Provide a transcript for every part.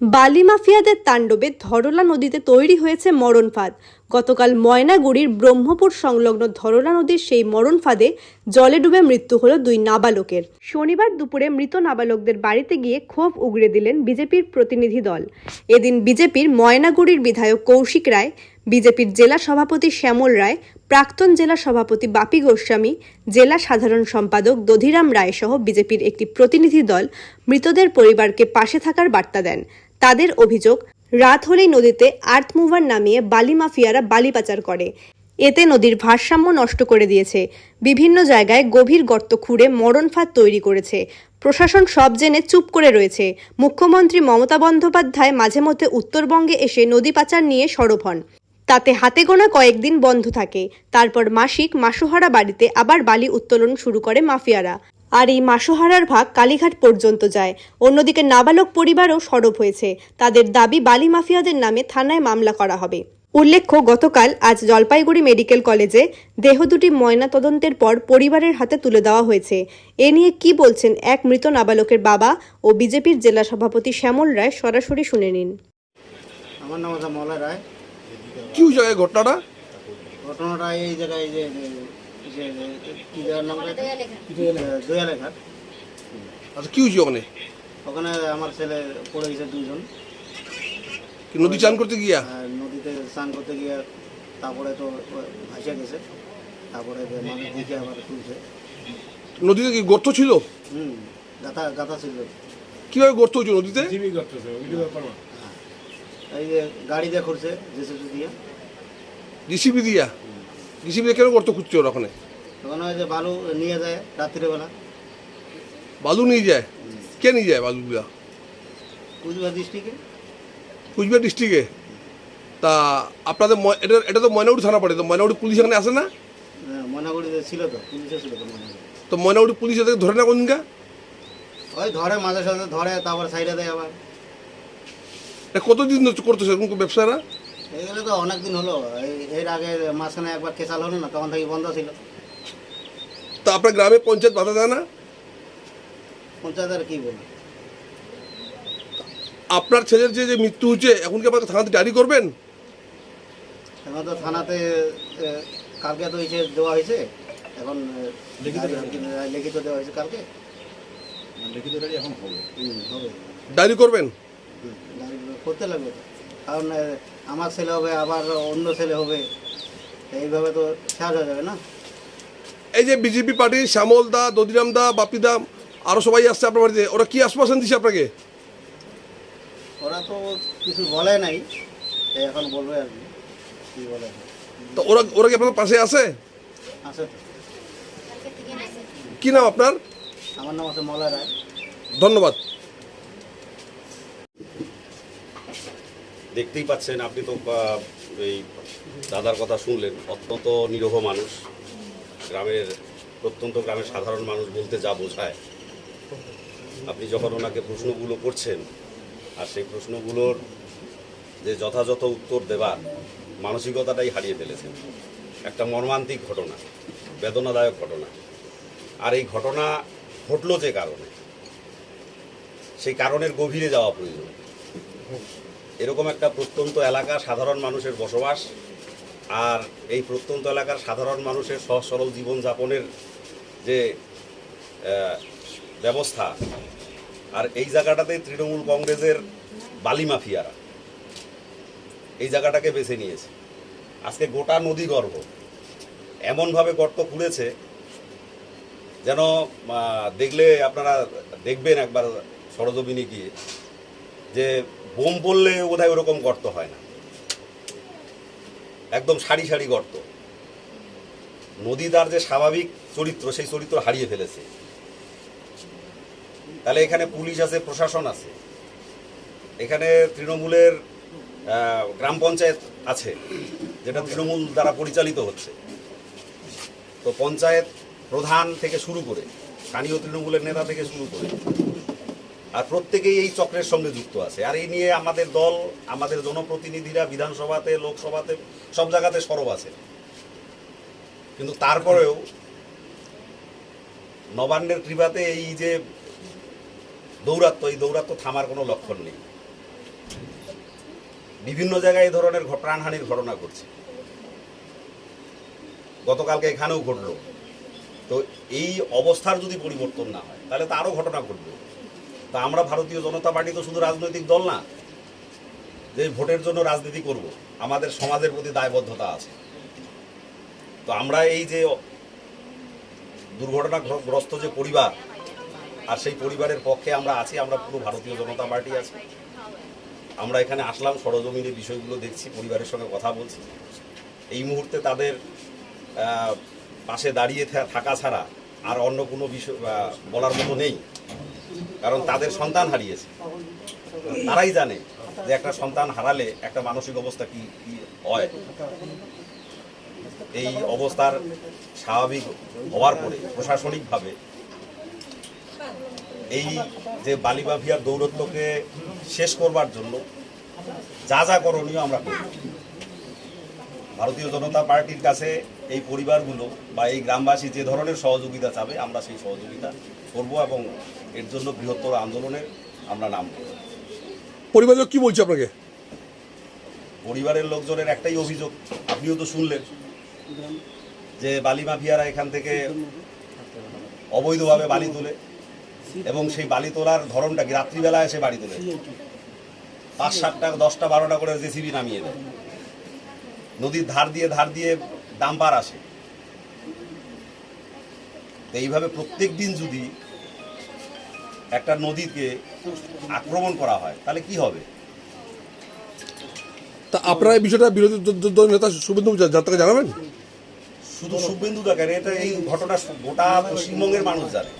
বালি মাফিয়াদের তাণ্ডবে ধরলা নদীতে তৈরি হয়েছে মরণ ফাঁদ। গতকাল ময়নাগুড়ির ব্রহ্মপুর সংলগ্ন ধরলা নদীর সেই মরণ ফাঁদে জলে ডুবে মৃত্যু হল দুই নাবালকের। শনিবার দুপুরে মৃত নাবালকদের বাড়িতে গিয়ে ক্ষোভ উগড়ে দিলেন বিজেপির প্রতিনিধি দল। এদিন বিজেপির ময়নাগুড়ির বিধায়ক কৌশিক রায় বিজেপির জেলা সভাপতি শ্যামল রায়, প্রাক্তন জেলা সভাপতি বাপি গোস্বামী, জেলা সাধারণ সম্পাদক দধিরাম রায় সহ বিজেপির একটি প্রতিনিধি দল মৃতদের পরিবারকে পাশে থাকার বার্তা দেন। তাদের অভিযোগ, রাত হলেই নদীতে আর্থ মুভার নামিয়ে বালি মাফিয়ারা বালি পাচার করে। এতে নদীর ভারসাম্য নষ্ট করে দিয়েছে। বিভিন্ন জায়গায় গভীর গর্ত খুঁড়ে মরণ ফাঁদ তৈরি করেছে। প্রশাসন সব জেনে চুপ করে রয়েছে। মুখ্যমন্ত্রী মমতা বন্দ্যোপাধ্যায় মাঝে মধ্যে উত্তরবঙ্গে এসে নদী পাচার নিয়ে সরব হন। তাতে হাতে গোনা কয়েকদিন বন্ধ থাকে। তারপর মাসিক মাসোহারা বাড়িতে আবার বালি উত্তোলন শুরু করে মাফিয়ারা। আর এই মাসোহারার ভাগ কালীঘাট পর্যন্ত যায়। অন্যদিকে নাবালক পরিবারও সরব হয়েছে। তাদের দাবি বালি মাফিয়াদের নামে থানায় মামলা করা হবে। উল্লেখ্য, গতকাল আজ জলপাইগুড়ি মেডিকেল কলেজে দেহ দুটি ময়না তদন্তের পর পরিবারের হাতে তুলে দেওয়া হয়েছে। এ নিয়ে কি বলছেন এক মৃত নাবালকের বাবা ও বিজেপির জেলা সভাপতি শ্যামল রায় সরাসরি শুনে নিন। আমার নাম রায়। কি এই ঘটনাটা? ঘটনাটা এই জায়গায় এই যে এই যে কি জায়গার নাম দয়ালেখার। আচ্ছা কি হয়েছে ওখানে? ওখানে আমার ছেলে পড়ে গেছে দুজন কি নদী চান করতে গিয়া? আর নদীতে স্নান করতে গিয়ে তারপরে তো ভাসে গেছে। তারপরে যে মানুষ দেখে আবার তুলছে। নদীতে কি গর্ত ছিল? হুম গাথা গাথা ছিল। কীভাবে গর্ত হয়েছে নদীতে? এই যে গাড়ি দিয়ে করছে জেসিপি দিয়ে। জিসিবি দিয়া? জিসিবি দিয়ে কেন গর্ত খুঁজছে ওরা ওখানে? ওখানে ওই যে বালু নিয়ে যায় রাত্রিবেলা। বালু নিয়ে যায়? কে নিয়ে যায় বালুগুলা? কুচবিহার ডিস্ট্রিক্টে কুচবিহার ডিস্ট্রিক্টে তা আপনাদের ময়- এটা এটা তো ময়নাগুড়ি থানা পড়ে তো ময়নাগুড়ি পুলিশ এখানে আসে না? ময়নাগুড়িতে ছিল তো পুলিশে ছিল তো ময়নাগুড়ি। তো ময়নাগুড়ি পুলিশ এদেরকে ধরে না কোনদিনকা ওই ধরে মাঝে সাথে ধরে তারপর সাইডে দেয় আবার। কতদিন করতেছে এরকম ব্যবসারা? এগুলো তো অনেক দিন হলো। এই- এর আগে মাঝখানে একবার কেসাল হলো না তখন থেকে বন্ধ ছিল। তা আপনার গ্রামে পঞ্চায়েত বাধা দেয় না? পঞ্চায়েতের কি বলব? আপনার ছেলের যে যে মৃত্যু হয়েছে এখন কি আপনার থানাতে ডায়েরি করবেন? এখন তো থানাতে কালকে তো হয়েছে দেওয়া হয়েছে। এখন লিখিত দেওয়া হয়েছে কালকে। লিখিত ডায়েরি এখন হবে। হবে। ডায়েরি করবেন? করতে লাগবে। কারণ আমার ছেলে হবে আবার অন্য ছেলে হবে এইভাবে তো শেষ হয়ে যাবে না। এই যে বিজেপি পার্টি শ্যামল দা দদিরাম দা বাপি দা আরও সবাই আসছে আপনার বাড়িতে ওরা কি আশ্বাসন দিচ্ছে আপনাকে? ওরা তো কিছু বলে নাই এখন বলবে আর কি বলে। তো ওরা ওরা কি আপনার পাশে আছে? আছে তো। কি নাম আপনার? আমার নাম আছে মলয় রায়। ধন্যবাদ। দেখতেই পাচ্ছেন, আপনি তো এই দাদার কথা শুনলেন, অত্যন্ত নিরহ মানুষ। গ্রামের, প্রত্যন্ত গ্রামের সাধারণ মানুষ বলতে যা বোঝায়। আপনি যখন ওনাকে প্রশ্নগুলো করছেন, আর সেই প্রশ্নগুলোর যে যথাযথ উত্তর দেবার মানসিকতাটাই হারিয়ে ফেলেছেন। একটা মর্মান্তিক ঘটনা, বেদনাদায়ক ঘটনা। আর এই ঘটনা ঘটলো যে কারণে, সেই কারণের গভীরে যাওয়া প্রয়োজন। এরকম একটা প্রত্যন্ত এলাকা, সাধারণ মানুষের বসবাস। আর এই প্রত্যন্ত এলাকার সাধারণ মানুষের সহজ সরল জীবনযাপনের যে ব্যবস্থা, আর এই জায়গাটাতে তৃণমূল কংগ্রেসের বালি মাফিয়ারা এই জায়গাটাকে বেছে নিয়েছে। আজকে গোটা নদী গর্ভ এমনভাবে গর্ত খুঁড়েছে যেন দেখলে আপনারা দেখবেন একবার সরজমিনে গিয়ে। যে বোম পড়লে বোধহয় ওরকম গর্ত হয় না। একদম সারি সারি গর্ত। নদী তার যে স্বাভাবিক চরিত্র, সেই চরিত্র হারিয়ে ফেলেছে। তাহলে এখানে পুলিশ আছে, প্রশাসন আছে। এখানে তৃণমূলের গ্রাম পঞ্চায়েত আছে, যেটা তৃণমূল দ্বারা পরিচালিত হচ্ছে। তো পঞ্চায়েত প্রধান থেকে শুরু করে, স্থানীয় তৃণমূলের নেতা থেকে শুরু করে আর প্রত্যেকেই এই চক্রের সঙ্গে যুক্ত আছে। আর এই নিয়ে আমাদের দল, আমাদের জনপ্রতিনিধিরা বিধানসভাতে, লোকসভাতে, সব জায়গাতে সরব আছে। কিন্তু তারপরেও নবান্নের কৃপাতে এই যে দৌরাত্ম, এই দৌরাত্ম থামার কোনো লক্ষণ নেই। বিভিন্ন জায়গায় এই ধরনের প্রাণহানির ঘটনা ঘটছে। গতকালকে এখানেও ঘটলো। তো এই অবস্থার যদি পরিবর্তন না হয়, তাহলে তো আরও ঘটনা ঘটবে। তা আমরা ভারতীয় জনতা পার্টি তো শুধু রাজনৈতিক দল না, যে ভোটের জন্য রাজনীতি করব, আমাদের সমাজের প্রতি দায়বদ্ধতা আছে। তো আমরা এই যে দুর্ঘটনাগ্রস্ত যে পরিবার, আর সেই পরিবারের পক্ষে আমরা আছি, আমরা পুরো ভারতীয় জনতা পার্টি আছি। আমরা এখানে আসলাম, সরজমিনে বিষয়গুলো দেখছি, পরিবারের সঙ্গে কথা বলছি। এই মুহূর্তে তাদের পাশে দাঁড়িয়ে থাকা ছাড়া আর অন্য কোনো বিষয় বলার মতো নেই। কারণ তাদের সন্তান হারিয়েছে। তারাই জানে যে একটা সন্তান হারালে একটা মানসিক অবস্থা কি হয়। এই অবস্থার স্বাভাবিক হওয়ার পরে প্রশাসনিকভাবে এই যে বালি মাফিয়ার দৌরত্বকে শেষ করবার জন্য যা যা করণীয় আমরা করি। ভারতীয় জনতা পার্টির কাছে এই পরিবারগুলো বা এই গ্রামবাসী যে ধরনের সহযোগিতা চাবে, আমরা সেই সহযোগিতা করব এবং এর জন্য বৃহত্তর আন্দোলনে আমরা নাম দেব পরিবার কি বলছে আপনাকে? পরিবারের লোকজনের একটাই অভিযোগ আপনিও তো শুনলেন যে বালি মাফিয়ারা এখান থেকে অবৈধভাবে বালি তোলে এবং সেই বালি তোলার ধরনটা কি? রাত্রিবেলা এসে বাড়ি তোলে? পাঁচ সাতটা দশটা বারোটা করে জেসিবি নামিয়ে দেয়। নদীর ধার দিয়ে ধার দিয়ে ডাম্পার আসে। এইভাবে প্রত্যেক দিন যদি একটা নদীকে আক্রমণ করা হয় তাহলে কি হবে? তা আপনারা এই বিষয়টা বিরোধী দল নেতা শুভেন্দু যাত্রাকে জানাবেন? শুধু শুভেন্দু দেখার এটা এই ঘটনা গোটা পশ্চিমবঙ্গের মানুষ জানে।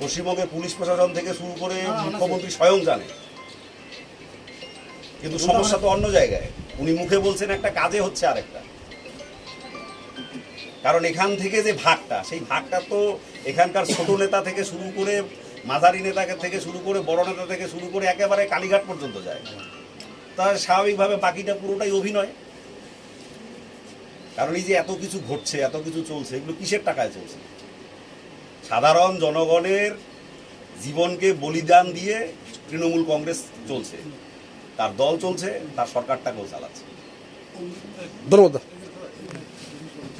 পশ্চিমবঙ্গের পুলিশ প্রশাসন থেকে শুরু করে মুখ্যমন্ত্রী স্বয়ং জানে। কিন্তু সমস্যা তো অন্য জায়গায়। উনি মুখে বলছেন একটা কাজে হচ্ছে আরেকটা। কারণ এখান থেকে যে ভাগটা সেই ভাগটা তো এখানকার ছোট নেতা থেকে শুরু করে মাঝারি নেতা থেকে শুরু করে, বড় নেতা থেকে শুরু করে একেবারে কালীঘাট পর্যন্ত যায়। তার স্বাভাবিকভাবে বাকিটা পুরোটাই অভিনয়। কারণ এই যে এত কিছু ঘটছে, এত কিছু চলছে, এগুলো কিসের টাকায় চলছে? সাধারণ জনগণের জীবনকে বলিদান দিয়ে তৃণমূল কংগ্রেস চলছে। তার দল চলছে, তার সরকারটাকেও চালাচ্ছে। ধন্যবাদ।